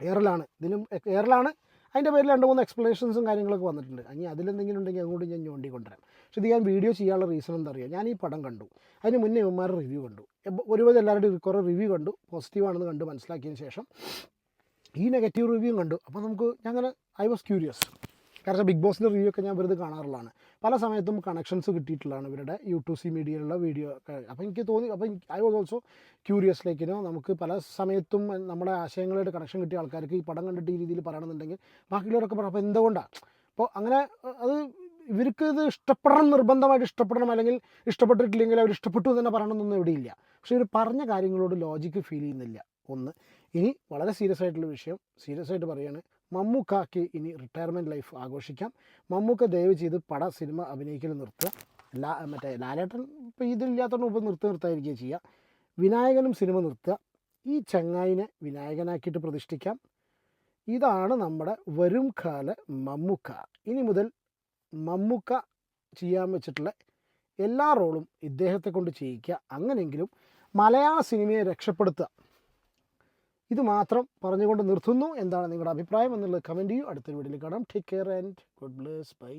എയറിലാണ് ഇതിനും എയറിലാണ് അതിന്റെ പേരിൽ രണ്ട് മൂന്ന് എക്സ്പ്ലനേഷൻസും കാര്യങ്ങളൊക്കെ വന്നിട്ടുണ്ട്. ഇനി അതിലെന്തെങ്കിലും ഉണ്ടെങ്കിൽ അങ്ങോട്ട് ഞാൻ ഞോണ്ടി കൊണ്ടുവരാം. പക്ഷേ ഇത് ഞാൻ വീഡിയോ ചെയ്യാനുള്ള റീസൺ എന്താ അറിയാം? ഞാൻ ഈ പടം കണ്ടു. അതിന് മുന്നേ ഇവന്മാരുടെ റിവ്യൂ കണ്ടു. ഒരുപാട് എല്ലാവരുടെയും കുറേ റിവ്യൂ കണ്ടു. പോസിറ്റീവാണെന്ന് കണ്ട് മനസ്സിലാക്കിയതിന് ശേഷം. ഈ നെഗറ്റീവ് റിവ്യൂ കണ്ടു. അപ്പോൾ നമുക്ക് ഞാൻ അങ്ങനെ ഐ വാസ് ക്യൂരിയസ് കാരണം ബിഗ് ബോസിന്റെ റിവ്യൂ ഒക്കെ ഞാൻ വെറുതെ കാണാറുള്ളതാണ്. പല സമയത്തും കണക്ഷൻസ് കിട്ടിയിട്ടുള്ളതാണ് ഇവരുടെ യൂട്യൂബ് സി മീഡിയയിലുള്ള വീഡിയോ ഒക്കെ. അപ്പോൾ എനിക്ക് തോന്നി അപ്പോൾ ഐ വാസ് ഓൾസോ ക്യൂരിയസ് ലൈക്കിനോ നമുക്ക് പല സമയത്തും നമ്മുടെ ആശയങ്ങളായിട്ട് കണക്ഷൻ കിട്ടിയ ആൾക്കാർക്ക് ഈ പടം കണ്ടിട്ട് ഈ രീതിയിൽ പറയണമെന്നുണ്ടെങ്കിൽ ബാക്കിയുള്ളവരൊക്കെ പറയും അപ്പോൾ എന്തുകൊണ്ടാണ് അപ്പോൾ അങ്ങനെ അത് ഇവർക്ക് ഇത് ഇഷ്ടപ്പെടണം നിർബന്ധമായിട്ട് ഇഷ്ടപ്പെടണം അല്ലെങ്കിൽ ഇഷ്ടപ്പെട്ടിട്ടില്ലെങ്കിൽ അവർ ഇഷ്ടപ്പെട്ടു തന്നെ പറയണമെന്നൊന്നും ഇവിടെയില്ല പക്ഷേ ഇവർ പറഞ്ഞ കാര്യങ്ങളോട് ലോജിക്ക് ഫീൽ ചെയ്യുന്നില്ല. ഒന്ന് ഇനി വളരെ സീരിയസ് ആയിട്ടുള്ള വിഷയം സീരിയസ് ആയിട്ട് പറയുകയാണ് മമ്മൂക്കാക്ക് ഇനി റിട്ടയർമെന്റ് ലൈഫ് ആഘോഷിക്കാം. മമ്മൂക്ക ദയവ് ചെയ്ത് പട സിനിമ അഭിനയിക്കൽ നിർത്തുക. ലാ മറ്റേ ലാലേട്ടൻ ഇപ്പോൾ ഇതില്ലാത്തതുകൊണ്ട് മുമ്പ് നിർത്തി നിർത്താതിരിക്കുകയും ചെയ്യുക വിനായകനും സിനിമ നിർത്തുക. ഈ ചങ്ങായിനെ വിനായകനാക്കിയിട്ട് പ്രതിഷ്ഠിക്കാം. ഇതാണ് നമ്മുടെ വരും കാല മമ്മൂക്ക. ഇനി മുതൽ മമ്മൂക്ക ചെയ്യാൻ വെച്ചിട്ടുള്ള എല്ലാ റോളും ഇദ്ദേഹത്തെ കൊണ്ട് ചെയ്യിക്കുക. അങ്ങനെയെങ്കിലും മലയാള സിനിമയെ രക്ഷപ്പെടുത്തുക. ഇത് മാത്രം പറഞ്ഞുകൊണ്ട് നിർത്തുന്നു. എന്താണ് നിങ്ങളുടെ അഭിപ്രായം എന്നുള്ളത് കമന്റ് ചെയ്യൂ. അടുത്തൊരു വീഡിയോയിൽ കാണാം. Take care and good bless bye